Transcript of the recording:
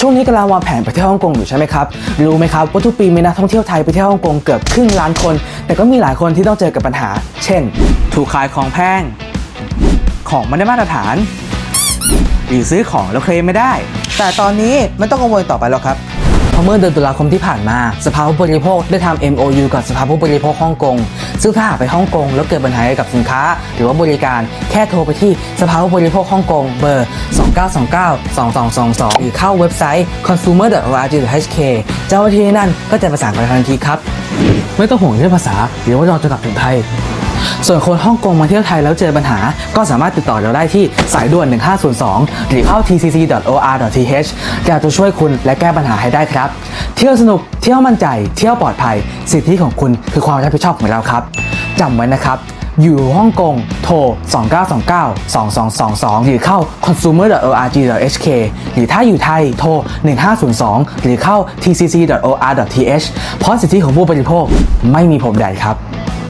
ช่วงนี้กำลังวางแผนไปเที่ยวฮ่องกงอยู่ใช่ไหมครับ รู้ไหมครับว่าทุกปีมีนักท่องเที่ยวไทยไปเที่ยวฮ่องกงเกือบครึ่งล้านคน แต่ก็มีหลายคนที่ต้องเจอกับปัญหา เช่น ถูกขายของแพง ของไม่ได้มาตรฐาน หรือซื้อของแล้วเคลมไม่ได้ แต่ตอนนี้ไม่ต้องกังวลต่อไปแล้วครับ ราะเมื่อเดือนตุลาคมที่ผ่านมา สภาผู้บริโภคได้ทำ MOU กับสภาผู้บริโภคฮ่องกง ซึ่งถ้าหากไปฮ่องกงแล้วเกิดปัญหาเกี่ยวกับสินค้า หรือว่าบริการแค่โทรไปที่สภาผู้บริโภคฮ่องกงเบอร์ 2929-2222 หรือเข้าเว็บไซต์ consumer.org.hk เจ้าหน้าที่นั่นก็จะประสานไปทันทีครับ ไม่ต้องห่วงเรื่องภาษาหรือว่ารอจนกลับถึงไทย ส่วนคนฮ่องกงมาเที่ยวไทยแล้วเจอปัญหา ก็สามารถติดต่อเราได้ที่สายด่วน 1502 หรือเข้า tcc.or.th เราจะช่วยคุณและแก้ปัญหาให้ได้ครับ เที่ยวสนุก เที่ยวมั่นใจ เที่ยวปลอดภัย สิทธิของคุณคือความรับผิดชอบของเราครับจำไว้นะครับอยู่ฮ่องกง โทร 2929-2222 หรือเข้า consumer.org.hk หรือถ้าอยู่ไทย โทร 1502 หรือเข้า tcc.or.th เพราะสิทธิของผู้บริโภคไม่มีผมแดครับ